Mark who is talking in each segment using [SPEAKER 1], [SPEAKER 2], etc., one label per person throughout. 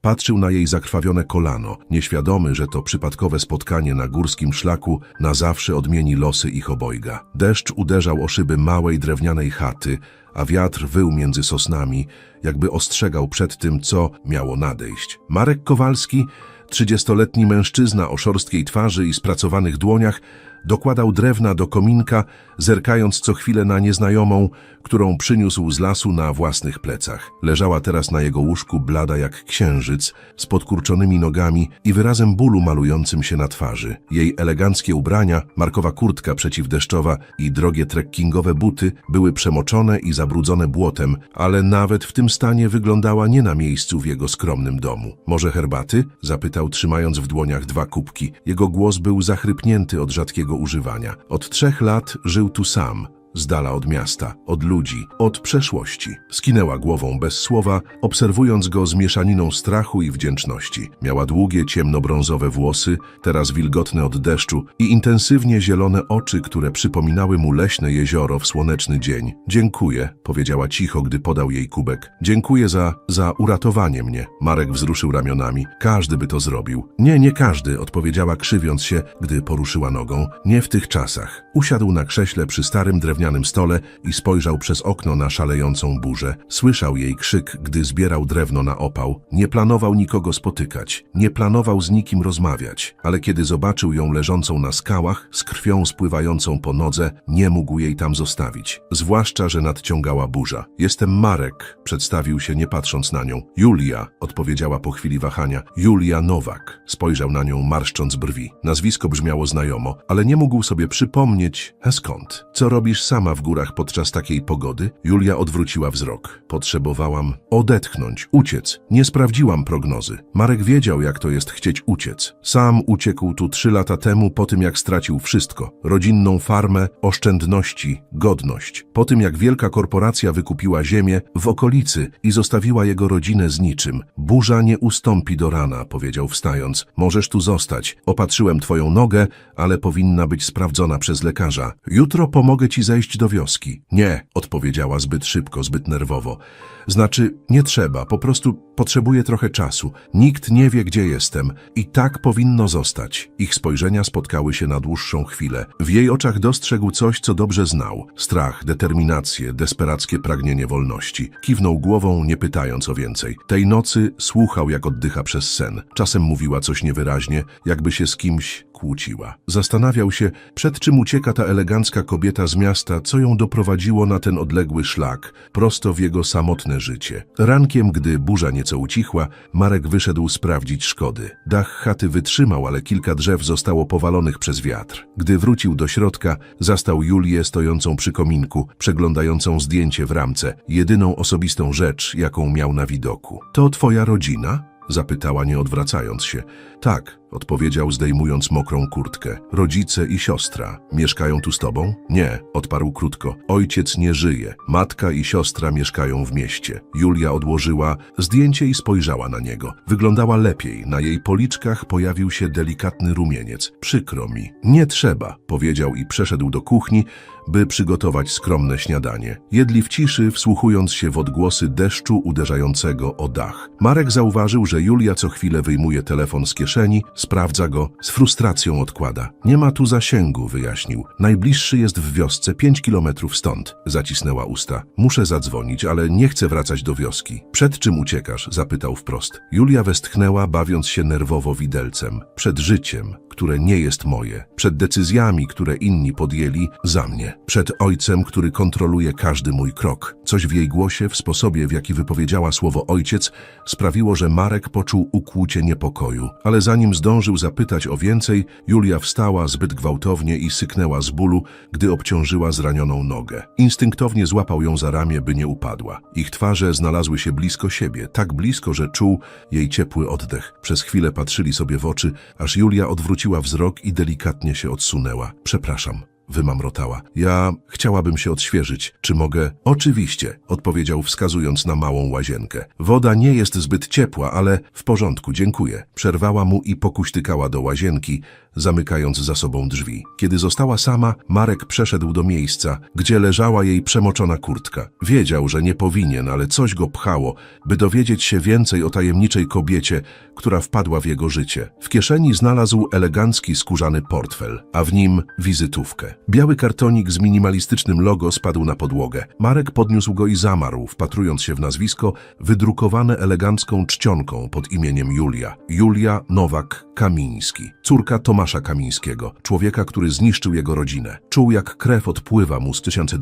[SPEAKER 1] Patrzył na jej zakrwawione kolano, nieświadomy, że to przypadkowe spotkanie na górskim szlaku na zawsze odmieni losy ich obojga. Deszcz uderzał o szyby małej drewnianej chaty, a wiatr wył między sosnami, jakby ostrzegał przed tym, co miało nadejść. Marek Kowalski, trzydziestoletni mężczyzna o szorstkiej twarzy i spracowanych dłoniach, dokładał drewna do kominka, zerkając co chwilę na nieznajomą, którą przyniósł z lasu na własnych plecach. Leżała teraz na jego łóżku blada jak księżyc, z podkurczonymi nogami i wyrazem bólu malującym się na twarzy. Jej eleganckie ubrania, markowa kurtka przeciwdeszczowa i drogie trekkingowe buty były przemoczone i zabrudzone błotem, ale nawet w tym stanie wyglądała nie na miejscu w jego skromnym domu. Może herbaty? Zapytał, trzymając w dłoniach dwa kubki. Jego głos był zachrypnięty od rzadkiego używania. Od trzech lat żył tu sam, z dala od miasta, od ludzi, od przeszłości. Skinęła głową bez słowa, obserwując go z mieszaniną strachu i wdzięczności. Miała długie, ciemnobrązowe włosy, teraz wilgotne od deszczu i intensywnie zielone oczy, które przypominały mu leśne jezioro w słoneczny dzień. Dziękuję, powiedziała cicho, gdy podał jej kubek. Dziękuję za, za uratowanie mnie. Marek wzruszył ramionami. Każdy by to zrobił. Nie, nie każdy, odpowiedziała krzywiąc się, gdy poruszyła nogą. Nie w tych czasach. Usiadł na krześle przy starym drewnianym stole i spojrzał przez okno na szalejącą burzę. Słyszał jej krzyk, gdy zbierał drewno na opał. Nie planował nikogo spotykać, nie planował z nikim rozmawiać, ale kiedy zobaczył ją leżącą na skałach, z krwią spływającą po nodze, nie mógł jej tam zostawić. Zwłaszcza, że nadciągała burza. Jestem Marek, przedstawił się nie patrząc na nią. Julia, odpowiedziała po chwili wahania. Julia Nowak. Spojrzał na nią, marszcząc brwi. Nazwisko brzmiało znajomo, ale nie mógł sobie przypomnieć, skąd. Co robisz sama w górach podczas takiej pogody? Julia odwróciła wzrok. Potrzebowałam odetchnąć, uciec. Nie sprawdziłam prognozy. Marek wiedział, jak to jest chcieć uciec. Sam uciekł tu trzy lata temu po tym, jak stracił wszystko. Rodzinną farmę, oszczędności, godność. Po tym, jak wielka korporacja wykupiła ziemię w okolicy i zostawiła jego rodzinę z niczym. Burza nie ustąpi do rana, powiedział wstając. Możesz tu zostać. Opatrzyłem twoją nogę, ale powinna być sprawdzona przez lekarza. Jutro pomogę ci zejść do wioski. Nie, odpowiedziała zbyt szybko, zbyt nerwowo. Znaczy, nie trzeba, po prostu potrzebuję trochę czasu. Nikt nie wie, gdzie jestem. I tak powinno zostać. Ich spojrzenia spotkały się na dłuższą chwilę. W jej oczach dostrzegł coś, co dobrze znał. Strach, determinację, desperackie pragnienie wolności. Kiwnął głową, nie pytając o więcej. Tej nocy słuchał, jak oddycha przez sen. Czasem mówiła coś niewyraźnie, jakby się z kimś kłóciła. Zastanawiał się, przed czym ucieka ta elegancka kobieta z miasta, co ją doprowadziło na ten odległy szlak, prosto w jego samotne życie. Rankiem, gdy burza nieco ucichła, Marek wyszedł sprawdzić szkody. Dach chaty wytrzymał, ale kilka drzew zostało powalonych przez wiatr. Gdy wrócił do środka, zastał Julię stojącą przy kominku, przeglądającą zdjęcie w ramce, jedyną osobistą rzecz, jaką miał na widoku. To twoja rodzina? Zapytała, nie odwracając się. Tak, odpowiedział, zdejmując mokrą kurtkę. Rodzice i siostra. Mieszkają tu z tobą? Nie, odparł krótko. Ojciec nie żyje. Matka i siostra mieszkają w mieście. Julia odłożyła zdjęcie i spojrzała na niego. Wyglądała lepiej. Na jej policzkach pojawił się delikatny rumieniec. Przykro mi. Nie trzeba, powiedział i przeszedł do kuchni, by przygotować skromne śniadanie. Jedli w ciszy, wsłuchując się w odgłosy deszczu uderzającego o dach. Marek zauważył, że Julia co chwilę wyjmuje telefon z kieszeni, sprawdza go, z frustracją odkłada. Nie ma tu zasięgu, wyjaśnił. Najbliższy jest w wiosce, pięć kilometrów stąd. Zacisnęła usta. Muszę zadzwonić, ale nie chcę wracać do wioski. Przed czym uciekasz? zapytał wprost. Julia westchnęła, bawiąc się nerwowo widelcem. Przed życiem, które nie jest moje. Przed decyzjami, które inni podjęli za mnie. Przed ojcem, który kontroluje każdy mój krok. Coś w jej głosie, w sposobie, w jaki wypowiedziała słowo ojciec, sprawiło, że Marek poczuł ukłucie niepokoju. Ale zanim zdążył zapytać o więcej, Julia wstała zbyt gwałtownie i syknęła z bólu, gdy obciążyła zranioną nogę. Instynktownie złapał ją za ramię, by nie upadła. Ich twarze znalazły się blisko siebie, tak blisko, że czuł jej ciepły oddech. Przez chwilę patrzyli sobie w oczy, aż Julia odwróciła wzrok i delikatnie się odsunęła. Przepraszam. Wymamrotała. Ja chciałabym się odświeżyć. Czy mogę? Oczywiście, odpowiedział wskazując na małą łazienkę. Woda nie jest zbyt ciepła, ale w porządku, dziękuję. Przerwała mu i pokuśtykała do łazienki, zamykając za sobą drzwi. Kiedy została sama, Marek przeszedł do miejsca, gdzie leżała jej przemoczona kurtka. Wiedział, że nie powinien, ale coś go pchało, by dowiedzieć się więcej o tajemniczej kobiecie, która wpadła w jego życie. W kieszeni znalazł elegancki skórzany portfel, a w nim wizytówkę. Biały kartonik z minimalistycznym logo spadł na podłogę. Marek podniósł go i zamarł, wpatrując się w nazwisko wydrukowane elegancką czcionką pod imieniem Julia. Julia Nowak-Kamiński, córka Tomasza Kamińskiego, człowieka, który zniszczył jego rodzinę. Czuł, jak krew odpływa mu z tysiące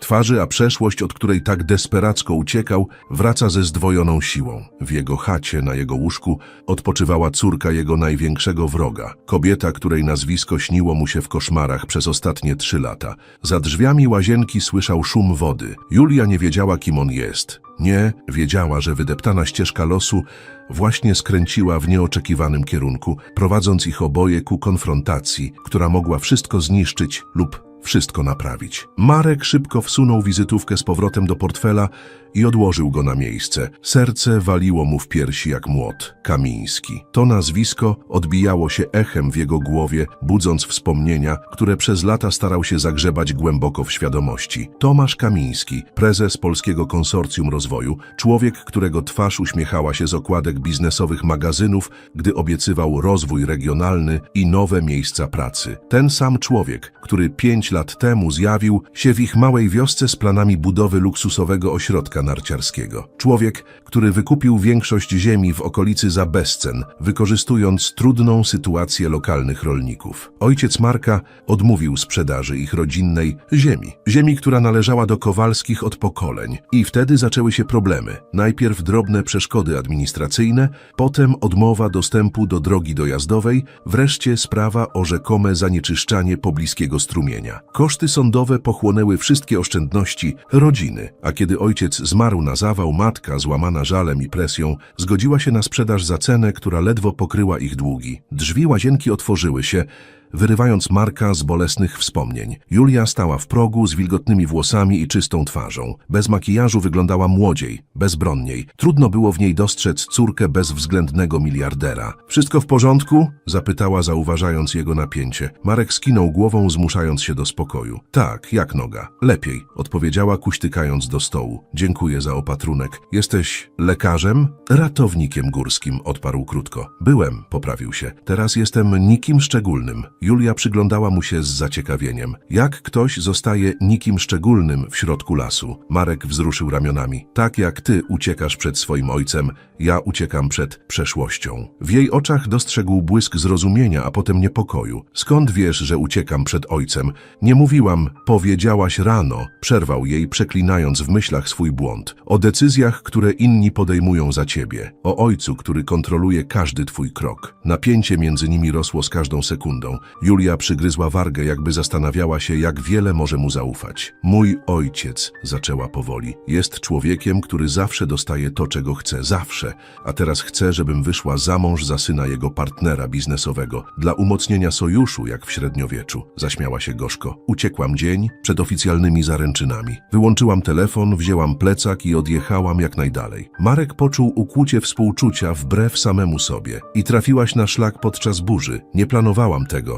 [SPEAKER 1] twarzy, a przeszłość, od której tak desperacko uciekał, wraca ze zdwojoną siłą. W jego chacie, na jego łóżku, odpoczywała córka jego największego wroga. Kobieta, której nazwisko śniło mu się w koszmarach przez ostatnie trzy lata. Za drzwiami łazienki słyszał szum wody. Julia nie wiedziała, kim on jest. Nie, wiedziała, że wydeptana ścieżka losu właśnie skręciła w nieoczekiwanym kierunku, prowadząc ich oboje ku konfrontacji, która mogła wszystko zniszczyć lub wszystko naprawić. Marek szybko wsunął wizytówkę z powrotem do portfela i odłożył go na miejsce. Serce waliło mu w piersi jak młot. Kamiński. To nazwisko odbijało się echem w jego głowie, budząc wspomnienia, które przez lata starał się zagrzebać głęboko w świadomości. Tomasz Kamiński, prezes Polskiego Konsorcjum Rozwoju, człowiek, którego twarz uśmiechała się z okładek biznesowych magazynów, gdy obiecywał rozwój regionalny i nowe miejsca pracy. Ten sam człowiek, który pięć lat temu zjawił się w ich małej wiosce z planami budowy luksusowego ośrodka narciarskiego. Człowiek, który wykupił większość ziemi w okolicy za bezcen, wykorzystując trudną sytuację lokalnych rolników. Ojciec Marka odmówił sprzedaży ich rodzinnej ziemi. Ziemi, która należała do Kowalskich od pokoleń. I wtedy zaczęły się problemy. Najpierw drobne przeszkody administracyjne, potem odmowa dostępu do drogi dojazdowej, wreszcie sprawa o rzekome zanieczyszczanie pobliskiego strumienia. Koszty sądowe pochłonęły wszystkie oszczędności rodziny, a kiedy ojciec zmarł na zawał, matka, złamana żalem i presją, zgodziła się na sprzedaż za cenę, która ledwo pokryła ich długi. Drzwi łazienki otworzyły się, wyrywając Marka z bolesnych wspomnień. Julia stała w progu z wilgotnymi włosami i czystą twarzą. Bez makijażu wyglądała młodziej, bezbronniej. Trudno było w niej dostrzec córkę bezwzględnego miliardera. Wszystko w porządku? zapytała, zauważając jego napięcie. Marek skinął głową, zmuszając się do spokoju. Tak, jak noga. Lepiej, odpowiedziała, kuśtykając do stołu. Dziękuję za opatrunek. Jesteś lekarzem? Ratownikiem górskim, odparł krótko. Byłem, poprawił się. Teraz jestem nikim szczególnym. Julia przyglądała mu się z zaciekawieniem. Jak ktoś zostaje nikim szczególnym w środku lasu? Marek wzruszył ramionami. Tak jak ty uciekasz przed swoim ojcem, ja uciekam przed przeszłością. W jej oczach dostrzegł błysk zrozumienia, a potem niepokoju. Skąd wiesz, że uciekam przed ojcem? Nie mówiłam, powiedziałaś rano. Przerwał jej, przeklinając w myślach swój błąd. O decyzjach, które inni podejmują za ciebie. O ojcu, który kontroluje każdy twój krok. Napięcie między nimi rosło z każdą sekundą. Julia przygryzła wargę, jakby zastanawiała się, jak wiele może mu zaufać. Mój ojciec, zaczęła powoli, jest człowiekiem, który zawsze dostaje to, czego chce. Zawsze. A teraz chce, żebym wyszła za mąż za syna jego partnera biznesowego. Dla umocnienia sojuszu, jak w średniowieczu. Zaśmiała się gorzko. Uciekłam dzień przed oficjalnymi zaręczynami. Wyłączyłam telefon, wzięłam plecak i odjechałam jak najdalej. Marek poczuł ukłucie współczucia wbrew samemu sobie. I trafiłaś na szlak podczas burzy. Nie planowałam tego.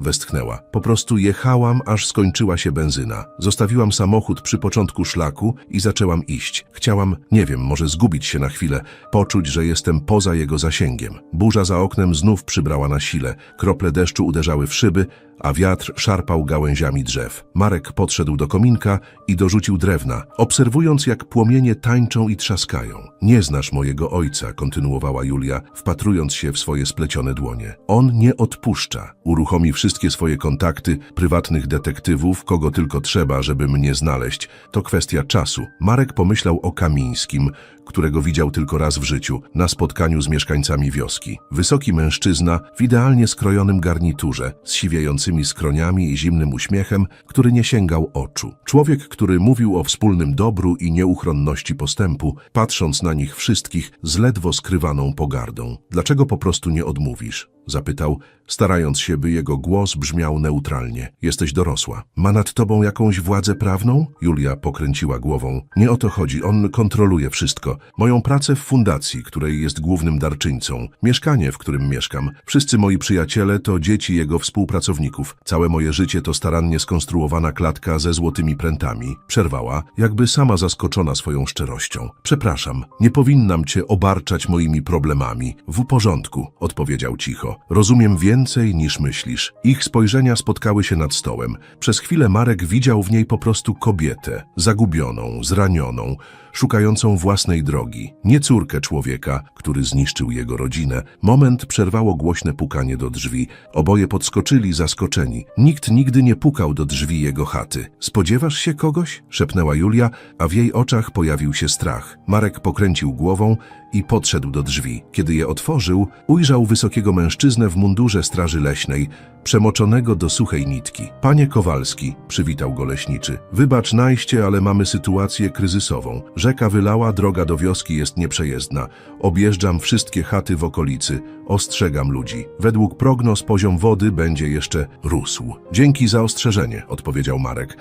[SPEAKER 1] Westchnęła. Po prostu jechałam, aż skończyła się benzyna. Zostawiłam samochód przy początku szlaku i zaczęłam iść. Chciałam, nie wiem, może zgubić się na chwilę, poczuć, że jestem poza jego zasięgiem. Burza za oknem znów przybrała na sile. Krople deszczu uderzały w szyby, a wiatr szarpał gałęziami drzew. Marek podszedł do kominka i dorzucił drewna, obserwując jak płomienie tańczą i trzaskają. Nie znasz mojego ojca, kontynuowała Julia, wpatrując się w swoje splecione dłonie. On nie odpuszcza. Uruchomi wszystkie swoje kontakty, prywatnych detektywów, kogo tylko trzeba, żeby mnie znaleźć. To kwestia czasu. Marek pomyślał o Kamińskim, którego widział tylko raz w życiu, na spotkaniu z mieszkańcami wioski. Wysoki mężczyzna w idealnie skrojonym garniturze, z siwiejącymi skroniami i zimnym uśmiechem, który nie sięgał oczu. Człowiek, który mówił o wspólnym dobru i nieuchronności postępu, patrząc na nich wszystkich z ledwo skrywaną pogardą. Dlaczego po prostu nie odmówisz? Zapytał, starając się, by jego głos brzmiał neutralnie. Jesteś dorosła. Ma nad tobą jakąś władzę prawną? Julia pokręciła głową. Nie o to chodzi, on kontroluje wszystko. Moją pracę w fundacji, której jest głównym darczyńcą. Mieszkanie, w którym mieszkam. Wszyscy moi przyjaciele to dzieci jego współpracowników. Całe moje życie to starannie skonstruowana klatka ze złotymi prętami. Przerwała, jakby sama zaskoczona swoją szczerością. Przepraszam, nie powinnam cię obarczać moimi problemami. W porządku, odpowiedział cicho. Rozumiem więcej niż myślisz. Ich spojrzenia spotkały się nad stołem. Przez chwilę Marek widział w niej po prostu kobietę, zagubioną, zranioną, szukającą własnej drogi. Nie córkę człowieka, który zniszczył jego rodzinę. Moment przerwało głośne pukanie do drzwi. Oboje podskoczyli zaskoczeni. Nikt nigdy nie pukał do drzwi jego chaty. Spodziewasz się kogoś? szepnęła Julia, a w jej oczach pojawił się strach. Marek pokręcił głową i podszedł do drzwi. Kiedy je otworzył, ujrzał wysokiego mężczyznę w mundurze straży leśnej, przemoczonego do suchej nitki. Panie Kowalski, przywitał go leśniczy. Wybacz najście, ale mamy sytuację kryzysową. Rzeka wylała, droga do wioski jest nieprzejezdna. Objeżdżam wszystkie chaty w okolicy. Ostrzegam ludzi. Według prognoz poziom wody będzie jeszcze rósł. Dzięki za ostrzeżenie, odpowiedział Marek.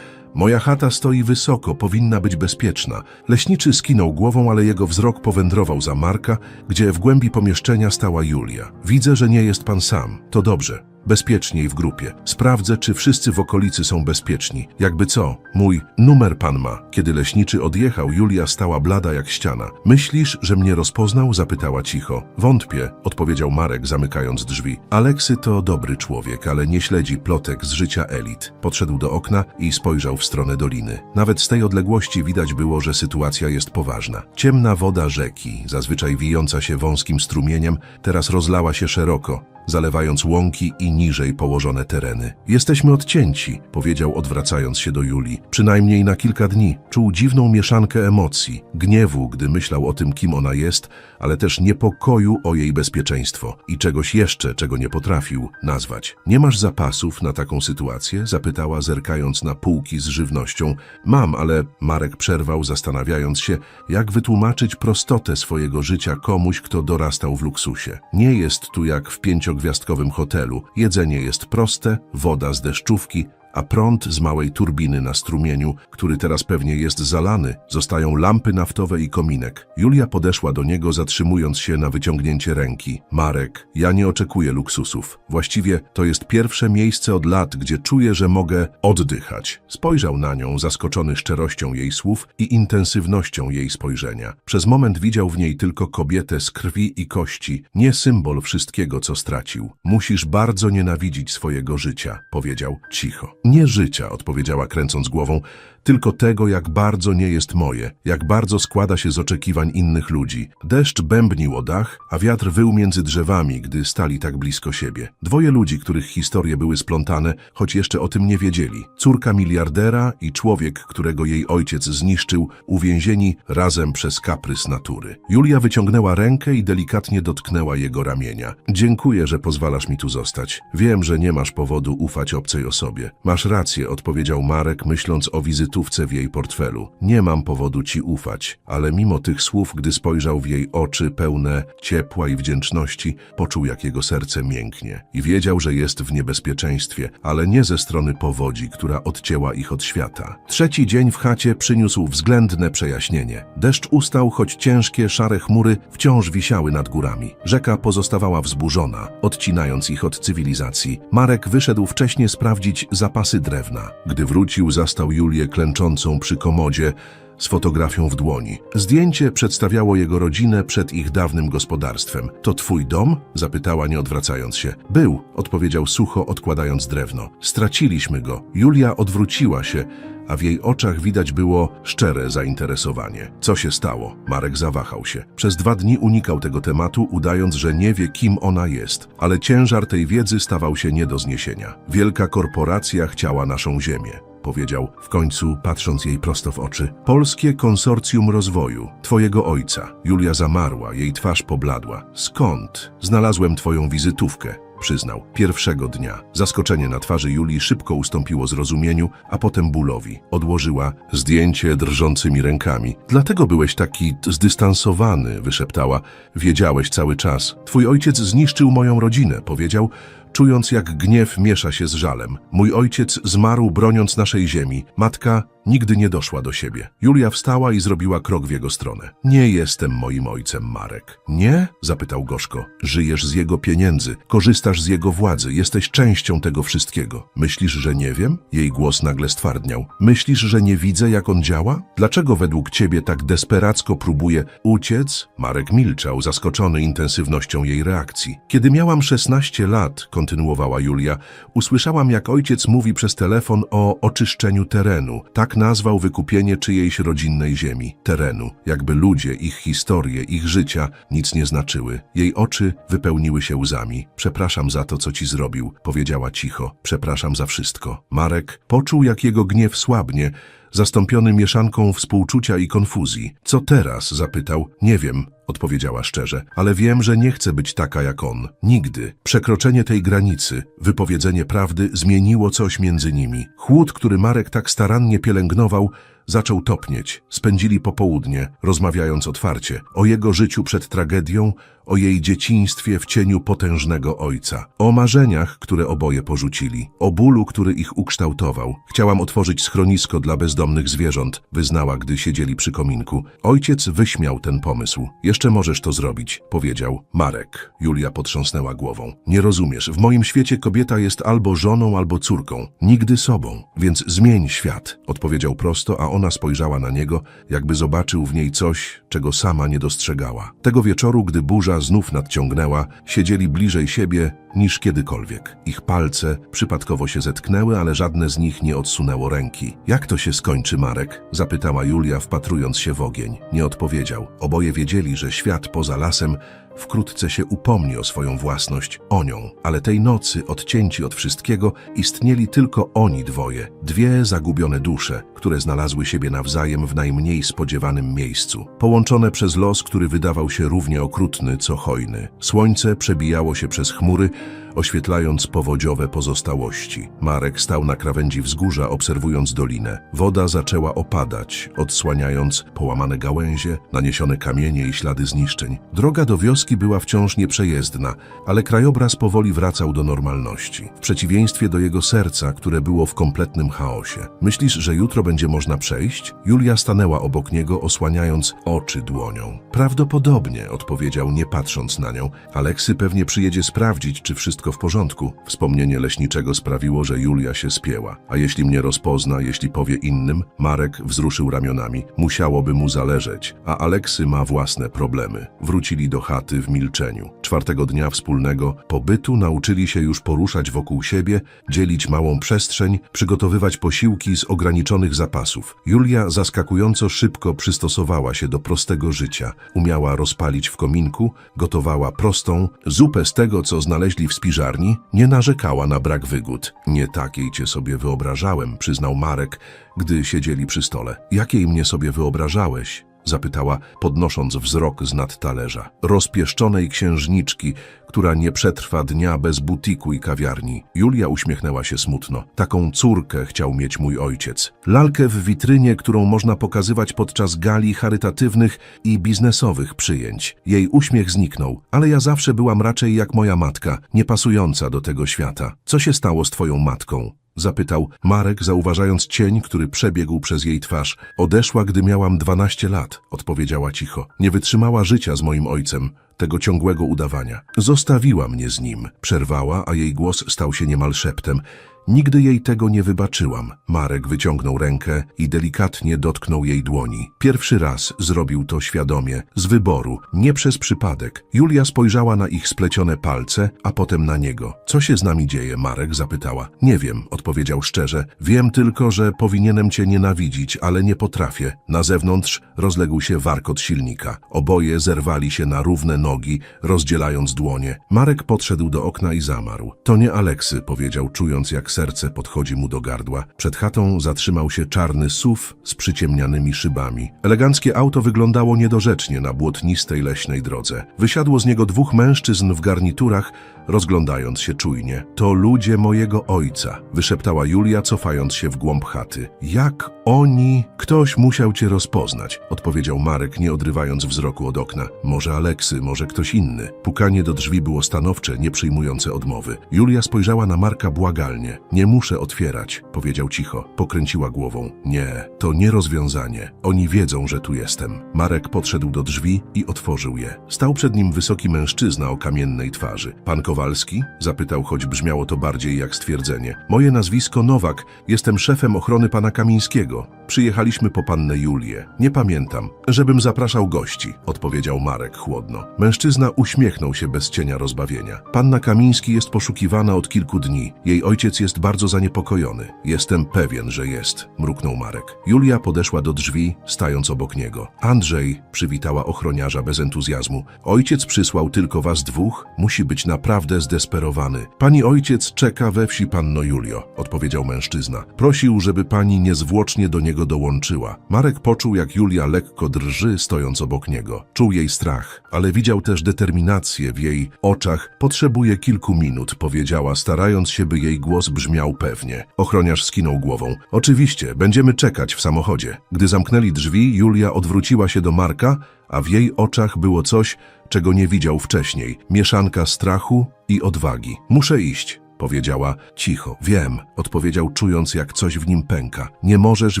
[SPEAKER 1] Moja chata stoi wysoko, powinna być bezpieczna. Leśniczy skinął głową, ale jego wzrok powędrował za Marka, gdzie w głębi pomieszczenia stała Julia. Widzę, że nie jest pan sam. To dobrze. Bezpieczniej w grupie. Sprawdzę, czy wszyscy w okolicy są bezpieczni. Jakby co, mój numer pan ma. Kiedy leśniczy odjechał, Julia stała blada jak ściana. Myślisz, że mnie rozpoznał? Zapytała cicho. Wątpię, odpowiedział Marek, zamykając drzwi. Aleksy to dobry człowiek, ale nie śledzi plotek z życia elit. Podszedł do okna i spojrzał w stronę doliny. Nawet z tej odległości widać było, że sytuacja jest poważna. Ciemna woda rzeki, zazwyczaj wijąca się wąskim strumieniem, teraz rozlała się szeroko, zalewając łąki i niżej położone tereny. Jesteśmy odcięci, powiedział odwracając się do Julii. Przynajmniej na kilka dni. Czuł dziwną mieszankę emocji, gniewu, gdy myślał o tym, kim ona jest, ale też niepokoju o jej bezpieczeństwo i czegoś jeszcze, czego nie potrafił nazwać. Nie masz zapasów na taką sytuację? Zapytała, zerkając na półki z żywnością. Mam, ale Marek przerwał, zastanawiając się, jak wytłumaczyć prostotę swojego życia komuś, kto dorastał w luksusie. Nie jest tu jak w pięciogwiazdkowym hotelu. Jedzenie jest proste, woda z deszczówki, a prąd z małej turbiny na strumieniu, który teraz pewnie jest zalany, zostają lampy naftowe i kominek. Julia podeszła do niego, zatrzymując się na wyciągnięcie ręki. Marek, ja nie oczekuję luksusów. Właściwie to jest pierwsze miejsce od lat, gdzie czuję, że mogę oddychać. Spojrzał na nią, zaskoczony szczerością jej słów i intensywnością jej spojrzenia. Przez moment widział w niej tylko kobietę z krwi i kości, nie symbol wszystkiego, co stracił. Musisz bardzo nienawidzić swojego życia, powiedział cicho. Nie życia, odpowiedziała kręcąc głową, tylko tego, jak bardzo nie jest moje, jak bardzo składa się z oczekiwań innych ludzi. Deszcz bębnił o dach, a wiatr wył między drzewami, gdy stali tak blisko siebie. Dwoje ludzi, których historie były splątane, choć jeszcze o tym nie wiedzieli. Córka miliardera i człowiek, którego jej ojciec zniszczył, uwięzieni razem przez kaprys natury. Julia wyciągnęła rękę i delikatnie dotknęła jego ramienia. Dziękuję, że pozwalasz mi tu zostać. Wiem, że nie masz powodu ufać obcej osobie. Masz rację, odpowiedział Marek, myśląc o wizytówce w jej portfelu. Nie mam powodu ci ufać, ale mimo tych słów, gdy spojrzał w jej oczy pełne ciepła i wdzięczności, poczuł, jak jego serce mięknie i wiedział, że jest w niebezpieczeństwie, ale nie ze strony powodzi, która odcięła ich od świata. Trzeci dzień w chacie przyniósł względne przejaśnienie. Deszcz ustał, choć ciężkie, szare chmury wciąż wisiały nad górami. Rzeka pozostawała wzburzona, odcinając ich od cywilizacji. Marek wyszedł wcześnie sprawdzić zapasy drewna. Gdy wrócił, zastał Julię klęczącą przy komodzie z fotografią w dłoni. Zdjęcie przedstawiało jego rodzinę przed ich dawnym gospodarstwem. To twój dom? zapytała, nie odwracając się. Był, odpowiedział sucho, odkładając drewno. Straciliśmy go. Julia odwróciła się, a w jej oczach widać było szczere zainteresowanie. Co się stało? Marek zawahał się. Przez dwa dni unikał tego tematu, udając, że nie wie, kim ona jest. Ale ciężar tej wiedzy stawał się nie do zniesienia. Wielka korporacja chciała naszą ziemię. Powiedział w końcu, patrząc jej prosto w oczy. Polskie Konsorcjum Rozwoju, twojego ojca. Julia zamarła, jej twarz pobladła. Skąd? Znalazłem twoją wizytówkę. Przyznał. Pierwszego dnia. Zaskoczenie na twarzy Julii szybko ustąpiło zrozumieniu, a potem bólowi. Odłożyła zdjęcie drżącymi rękami. Dlatego byłeś taki zdystansowany, wyszeptała. Wiedziałeś cały czas. Twój ojciec zniszczył moją rodzinę, powiedział, czując jak gniew miesza się z żalem. Mój ojciec zmarł broniąc naszej ziemi. Matka nigdy nie doszła do siebie. Julia wstała i zrobiła krok w jego stronę. Nie jestem moim ojcem, Marek. Nie? zapytał gorzko. Żyjesz z jego pieniędzy, korzystasz z jego władzy, jesteś częścią tego wszystkiego. Myślisz, że nie wiem? Jej głos nagle stwardniał. Myślisz, że nie widzę, jak on działa? Dlaczego według ciebie tak desperacko próbuje uciec? Marek milczał, zaskoczony intensywnością jej reakcji. Kiedy miałam 16 lat, kontynuowała Julia, usłyszałam, jak ojciec mówi przez telefon o oczyszczeniu terenu. Tak nazwał wykupienie czyjejś rodzinnej ziemi, terenu. Jakby ludzie, ich historie, ich życia nic nie znaczyły. Jej oczy wypełniły się łzami. Przepraszam za to, co ci zrobił, powiedziała cicho. Przepraszam za wszystko. Marek poczuł, jak jego gniew słabnie, zastąpiony mieszanką współczucia i konfuzji. Co teraz? zapytał. Nie wiem, odpowiedziała szczerze, ale wiem, że nie chcę być taka jak on. Nigdy. Przekroczenie tej granicy, wypowiedzenie prawdy zmieniło coś między nimi. Chłód, który Marek tak starannie pielęgnował, zaczął topnieć. Spędzili popołudnie, rozmawiając otwarcie o jego życiu przed tragedią, o jej dzieciństwie w cieniu potężnego ojca, o marzeniach, które oboje porzucili, o bólu, który ich ukształtował. Chciałam otworzyć schronisko dla bezdomnych zwierząt, wyznała, gdy siedzieli przy kominku. Ojciec wyśmiał ten pomysł. Jeszcze możesz to zrobić, powiedział. Marek. Julia potrząsnęła głową. Nie rozumiesz, w moim świecie kobieta jest albo żoną, albo córką. Nigdy sobą. Więc zmień świat, odpowiedział prosto, a ona spojrzała na niego, jakby zobaczył w niej coś, czego sama nie dostrzegała. Tego wieczoru, gdy burza znów nadciągnęła, siedzieli bliżej siebie niż kiedykolwiek. Ich palce przypadkowo się zetknęły, ale żadne z nich nie odsunęło ręki. Jak to się skończy, Marek? zapytała Julia, wpatrując się w ogień. Nie odpowiedział. Oboje wiedzieli, że świat poza lasem wkrótce się upomni o swoją własność, o nią. Ale tej nocy, odcięci od wszystkiego, istnieli tylko oni dwoje, dwie zagubione dusze, które znalazły siebie nawzajem w najmniej spodziewanym miejscu. Połączone przez los, który wydawał się równie okrutny, co hojny. Słońce przebijało się przez chmury, oświetlając powodziowe pozostałości. Marek stał na krawędzi wzgórza, obserwując dolinę. Woda zaczęła opadać, odsłaniając połamane gałęzie, naniesione kamienie i ślady zniszczeń. Droga do wioski była wciąż nieprzejezdna, ale krajobraz powoli wracał do normalności. W przeciwieństwie do jego serca, które było w kompletnym chaosie. Myślisz, że jutro będzie można przejść? Julia stanęła obok niego, osłaniając oczy dłonią. Prawdopodobnie, odpowiedział, nie patrząc na nią. Aleksy pewnie przyjedzie sprawdzić, czy wszystko w porządku. Wspomnienie leśniczego sprawiło, że Julia się spięła. A jeśli mnie rozpozna, jeśli powie innym? Marek wzruszył ramionami. Musiałoby mu zależeć, a Aleksy ma własne problemy. Wrócili do chaty w milczeniu. Czwartego dnia wspólnego pobytu nauczyli się już poruszać wokół siebie, dzielić małą przestrzeń, przygotowywać posiłki z ograniczonych zapasów. Julia zaskakująco szybko przystosowała się do prostego życia. Umiała rozpalić w kominku, gotowała prostą zupę z tego, co znaleźli w spiżarni, nie narzekała na brak wygód. Nie takiej cię sobie wyobrażałem, przyznał Marek, gdy siedzieli przy stole. Jakiej mnie sobie wyobrażałeś? Zapytała, podnosząc wzrok z nad talerza. Rozpieszczonej księżniczki, która nie przetrwa dnia bez butiku i kawiarni. Julia uśmiechnęła się smutno. Taką córkę chciał mieć mój ojciec. Lalkę w witrynie, którą można pokazywać podczas gali charytatywnych i biznesowych przyjęć. Jej uśmiech zniknął, ale ja zawsze byłam raczej jak moja matka, niepasująca do tego świata. Co się stało z twoją matką? Zapytał Marek, zauważając cień, który przebiegł przez jej twarz. Odeszła, gdy miałam 12 lat, odpowiedziała cicho. Nie wytrzymała życia z moim ojcem, tego ciągłego udawania. Zostawiła mnie z nim. Przerwała, a jej głos stał się niemal szeptem. Nigdy jej tego nie wybaczyłam. Marek wyciągnął rękę i delikatnie dotknął jej dłoni. Pierwszy raz zrobił to świadomie, z wyboru, nie przez przypadek. Julia spojrzała na ich splecione palce, a potem na niego. Co się z nami dzieje, Marek? zapytała. Nie wiem, odpowiedział szczerze. Wiem tylko, że powinienem cię nienawidzić, ale nie potrafię. Na zewnątrz rozległ się warkot silnika. Oboje zerwali się na równe nogi, rozdzielając dłonie. Marek podszedł do okna i zamarł. To nie Aleksy, powiedział, czując jak serce podchodzi mu do gardła. Przed chatą zatrzymał się czarny SUV z przyciemnianymi szybami. Eleganckie auto wyglądało niedorzecznie na błotnistej leśnej drodze. Wysiadło z niego dwóch mężczyzn w garniturach, rozglądając się czujnie. To ludzie mojego ojca, wyszeptała Julia, cofając się w głąb chaty. Jak oni? Ktoś musiał cię rozpoznać, odpowiedział Marek, nie odrywając wzroku od okna. Może Aleksy, może ktoś inny. Pukanie do drzwi było stanowcze, nie przyjmujące odmowy. Julia spojrzała na Marka błagalnie. Nie muszę otwierać, powiedział cicho. Pokręciła głową. Nie, to nie rozwiązanie. Oni wiedzą, że tu jestem. Marek podszedł do drzwi i otworzył je. Stał przed nim wysoki mężczyzna o kamiennej twarzy. Pan Kowalski? Zapytał, choć brzmiało to bardziej jak stwierdzenie. Moje nazwisko Nowak. Jestem szefem ochrony pana Kamińskiego. Przyjechaliśmy po pannę Julię. Nie pamiętam, żebym zapraszał gości, odpowiedział Marek chłodno. Mężczyzna uśmiechnął się bez cienia rozbawienia. Panna Kamiński jest poszukiwana od kilku dni. Jej ojciec jest bardzo zaniepokojony. Jestem pewien, że jest, mruknął Marek. Julia podeszła do drzwi, stając obok niego. Andrzej, przywitała ochroniarza bez entuzjazmu. Ojciec przysłał tylko was dwóch? Musi być naprawdę zdesperowany. Pani ojciec czeka we wsi, panno Julio, odpowiedział mężczyzna. Prosił, żeby pani niezwłocznie do niego dołączyła. Marek poczuł, jak Julia lekko drży, stojąc obok niego. Czuł jej strach, ale widział też determinację w jej oczach. Potrzebuje kilku minut, powiedziała, starając się, by jej głos brzmiał pewnie. Ochroniarz skinął głową. Oczywiście, będziemy czekać w samochodzie. Gdy zamknęli drzwi, Julia odwróciła się do Marka, a w jej oczach było coś, czego nie widział wcześniej. Mieszanka strachu i odwagi. Muszę iść. Powiedziała cicho. Wiem, odpowiedział, czując jak coś w nim pęka. Nie możesz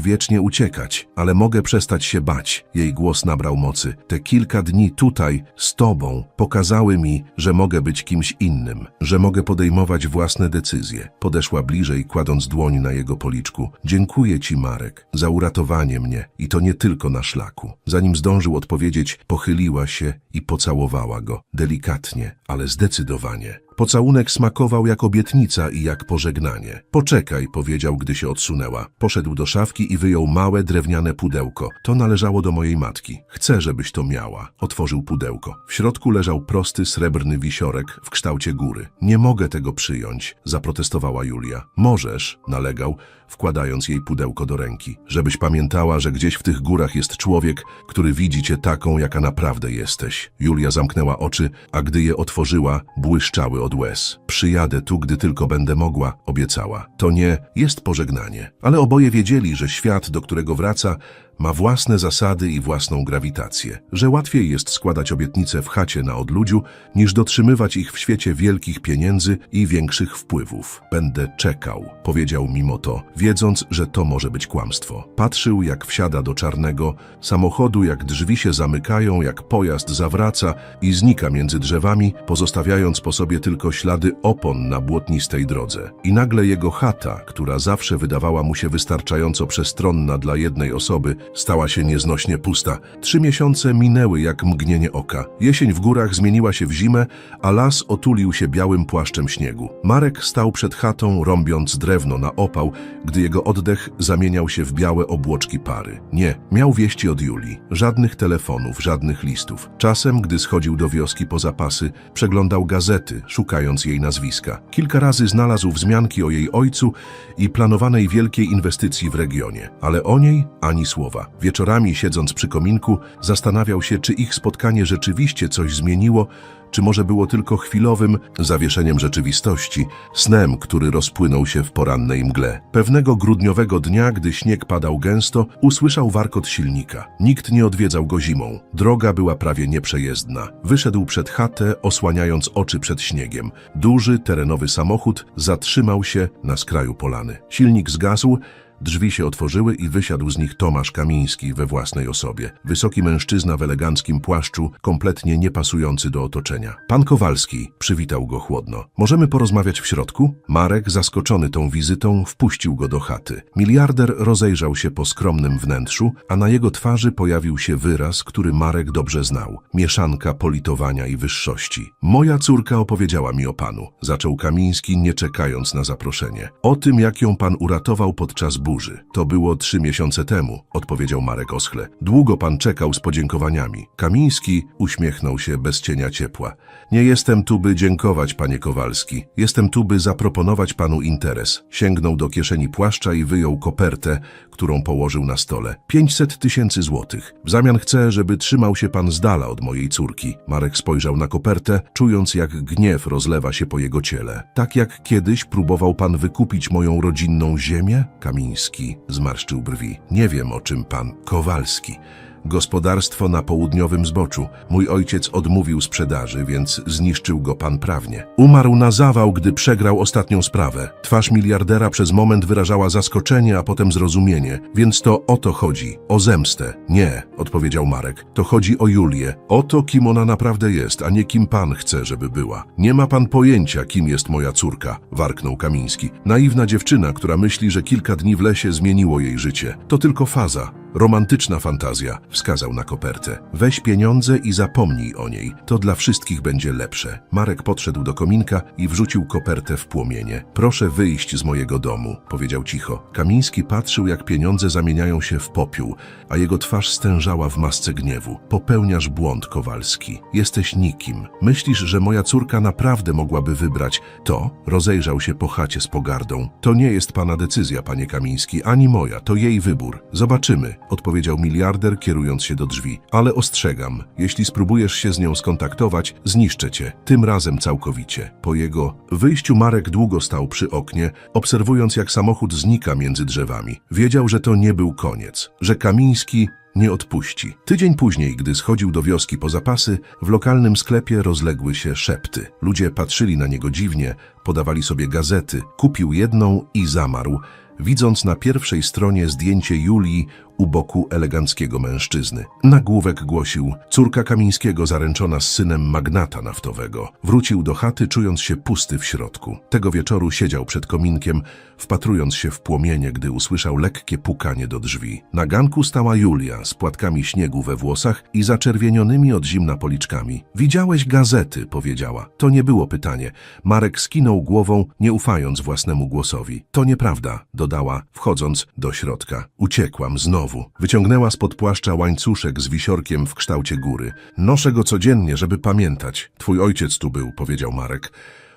[SPEAKER 1] wiecznie uciekać, ale mogę przestać się bać. Jej głos nabrał mocy. Te kilka dni tutaj, z tobą, pokazały mi, że mogę być kimś innym, że mogę podejmować własne decyzje. Podeszła bliżej, kładąc dłoń na jego policzku. Dziękuję ci, Marek, za uratowanie mnie i to nie tylko na szlaku. Zanim zdążył odpowiedzieć, pochyliła się i pocałowała go. Delikatnie, ale zdecydowanie. Pocałunek smakował jak obietnica i jak pożegnanie. Poczekaj, powiedział, gdy się odsunęła. Poszedł do szafki i wyjął małe drewniane pudełko. To należało do mojej matki. Chcę, żebyś to miała. Otworzył pudełko. W środku leżał prosty, srebrny wisiorek w kształcie góry. Nie mogę tego przyjąć, zaprotestowała Julia. Możesz, nalegał, wkładając jej pudełko do ręki. Żebyś pamiętała, że gdzieś w tych górach jest człowiek, który widzi cię taką, jaka naprawdę jesteś. Julia zamknęła oczy, a gdy je otworzyła, błyszczały od łez. Przyjadę tu, gdy tylko będę mogła, obiecała. To nie jest pożegnanie, ale oboje wiedzieli, że świat, do którego wraca, ma własne zasady i własną grawitację, że łatwiej jest składać obietnice w chacie na odludziu, niż dotrzymywać ich w świecie wielkich pieniędzy i większych wpływów. Będę czekał, powiedział mimo to, wiedząc, że to może być kłamstwo. Patrzył, jak wsiada do czarnego samochodu, jak drzwi się zamykają, jak pojazd zawraca i znika między drzewami, pozostawiając po sobie tylko ślady opon na błotnistej drodze. I nagle jego chata, która zawsze wydawała mu się wystarczająco przestronna dla jednej osoby, stała się nieznośnie pusta. Trzy miesiące minęły jak mgnienie oka. Jesień w górach zmieniła się w zimę, a las otulił się białym płaszczem śniegu. Marek stał przed chatą, rąbiąc drewno na opał, gdy jego oddech zamieniał się w białe obłoczki pary. Nie, miał wieści od Julii. Żadnych telefonów, żadnych listów. Czasem, gdy schodził do wioski po zapasy, przeglądał gazety, szukając jej nazwiska. Kilka razy znalazł wzmianki o jej ojcu i planowanej wielkiej inwestycji w regionie, ale o niej ani słowa. Wieczorami, siedząc przy kominku, zastanawiał się, czy ich spotkanie rzeczywiście coś zmieniło, czy może było tylko chwilowym zawieszeniem rzeczywistości, snem, który rozpłynął się w porannej mgle. Pewnego grudniowego dnia, gdy śnieg padał gęsto, usłyszał warkot silnika. Nikt nie odwiedzał go zimą. Droga była prawie nieprzejezdna. Wyszedł przed chatę, osłaniając oczy przed śniegiem. Duży, terenowy samochód zatrzymał się na skraju polany. Silnik zgasł, Drzwi się otworzyły i wysiadł z nich Tomasz Kamiński we własnej osobie. Wysoki mężczyzna w eleganckim płaszczu, kompletnie niepasujący do otoczenia. Pan Kowalski przywitał go chłodno. Możemy porozmawiać w środku? Marek, zaskoczony tą wizytą, wpuścił go do chaty. Miliarder rozejrzał się po skromnym wnętrzu, a na jego twarzy pojawił się wyraz, który Marek dobrze znał. Mieszanka politowania i wyższości. Moja córka opowiedziała mi o panu. Zaczął Kamiński, nie czekając na zaproszenie. O tym, jak ją pan uratował podczas burzy burzy. To było trzy miesiące temu, odpowiedział Marek oschle. Długo pan czekał z podziękowaniami. Kamiński uśmiechnął się bez cienia ciepła. Nie jestem tu, by dziękować, panie Kowalski. Jestem tu, by zaproponować panu interes. Sięgnął do kieszeni płaszcza i wyjął kopertę, którą położył na stole. 500 tysięcy złotych. W zamian chcę, żeby trzymał się pan z dala od mojej córki. Marek spojrzał na kopertę, czując jak gniew rozlewa się po jego ciele. Tak jak kiedyś próbował pan wykupić moją rodzinną ziemię? Kamiński zmarszczył brwi. Nie wiem o czym pan. Kowalski. Gospodarstwo na południowym zboczu. Mój ojciec odmówił sprzedaży, więc zniszczył go pan prawnie. Umarł na zawał, gdy przegrał ostatnią sprawę. Twarz miliardera przez moment wyrażała zaskoczenie, a potem zrozumienie. Więc to o to chodzi. O zemstę. Nie, odpowiedział Marek. To chodzi o Julię. O to, kim ona naprawdę jest, a nie kim pan chce, żeby była. Nie ma pan pojęcia, kim jest moja córka, warknął Kamiński. Naiwna dziewczyna, która myśli, że kilka dni w lesie zmieniło jej życie. To tylko faza. Romantyczna fantazja, wskazał na kopertę. Weź pieniądze i zapomnij o niej. To dla wszystkich będzie lepsze. Marek podszedł do kominka i wrzucił kopertę w płomienie. Proszę wyjść z mojego domu, powiedział cicho. Kamiński patrzył, jak pieniądze zamieniają się w popiół, a jego twarz stężała w masce gniewu. Popełniasz błąd, Kowalski. Jesteś nikim. Myślisz, że moja córka naprawdę mogłaby wybrać to? Rozejrzał się po chacie z pogardą. To nie jest pana decyzja, panie Kamiński, ani moja. To jej wybór. Zobaczymy odpowiedział miliarder, kierując się do drzwi. Ale ostrzegam, jeśli spróbujesz się z nią skontaktować, zniszczę cię, tym razem całkowicie. Po jego wyjściu Marek długo stał przy oknie, obserwując jak samochód znika między drzewami. Wiedział, że to nie był koniec, że Kamiński nie odpuści. Tydzień później, gdy schodził do wioski po zapasy, w lokalnym sklepie rozległy się szepty. Ludzie patrzyli na niego dziwnie, podawali sobie gazety. Kupił jedną i zamarł, widząc na pierwszej stronie zdjęcie Julii u boku eleganckiego mężczyzny. Nagłówek głosił, córka Kamińskiego zaręczona z synem magnata naftowego. Wrócił do chaty, czując się pusty w środku. Tego wieczoru siedział przed kominkiem, wpatrując się w płomienie, gdy usłyszał lekkie pukanie do drzwi. Na ganku stała Julia z płatkami śniegu we włosach i zaczerwienionymi od zimna policzkami. Widziałeś gazety, powiedziała. To nie było pytanie. Marek skinął głową, nie ufając własnemu głosowi. To nieprawda, dodała, wchodząc do środka. Uciekłam znowu. Wyciągnęła spod płaszcza łańcuszek z wisiorkiem w kształcie góry. Noszę go codziennie, żeby pamiętać. Twój ojciec tu był, powiedział Marek.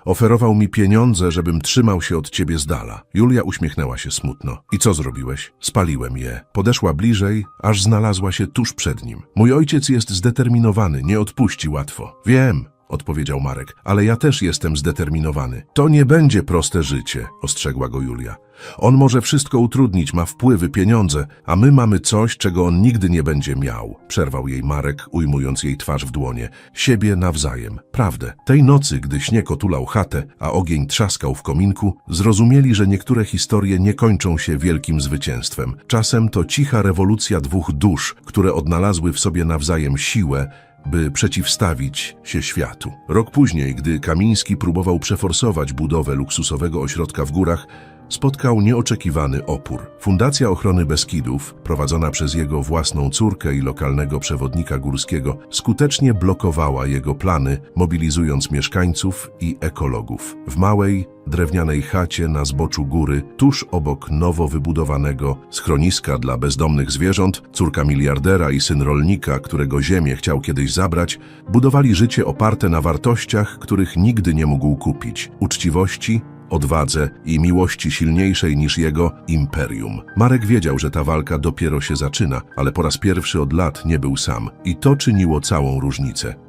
[SPEAKER 1] Oferował mi pieniądze, żebym trzymał się od ciebie z dala. Julia uśmiechnęła się smutno. I co zrobiłeś? Spaliłem je. Podeszła bliżej, aż znalazła się tuż przed nim. Mój ojciec jest zdeterminowany, nie odpuści łatwo. Wiem, odpowiedział Marek, ale ja też jestem zdeterminowany. To nie będzie proste życie, ostrzegła go Julia. On może wszystko utrudnić, ma wpływy, pieniądze, a my mamy coś, czego on nigdy nie będzie miał. Przerwał jej Marek, ujmując jej twarz w dłonie. Siebie nawzajem. Prawdę. Tej nocy, gdy śnieg otulał chatę, a ogień trzaskał w kominku, zrozumieli, że niektóre historie nie kończą się wielkim zwycięstwem. Czasem to cicha rewolucja dwóch dusz, które odnalazły w sobie nawzajem siłę, by przeciwstawić się światu. Rok później, gdy Kamiński próbował przeforsować budowę luksusowego ośrodka w górach, spotkał nieoczekiwany opór. Fundacja Ochrony Beskidów, prowadzona przez jego własną córkę i lokalnego przewodnika górskiego, skutecznie blokowała jego plany, mobilizując mieszkańców i ekologów. W małej, drewnianej chacie na zboczu góry, tuż obok nowo wybudowanego schroniska dla bezdomnych zwierząt, córka miliardera i syn rolnika, którego ziemię chciał kiedyś zabrać, budowali życie oparte na wartościach, których nigdy nie mógł kupić. Uczciwości, odwadze i miłości silniejszej niż jego imperium. Marek wiedział, że ta walka dopiero się zaczyna, ale po raz pierwszy od lat nie był sam i to czyniło całą różnicę.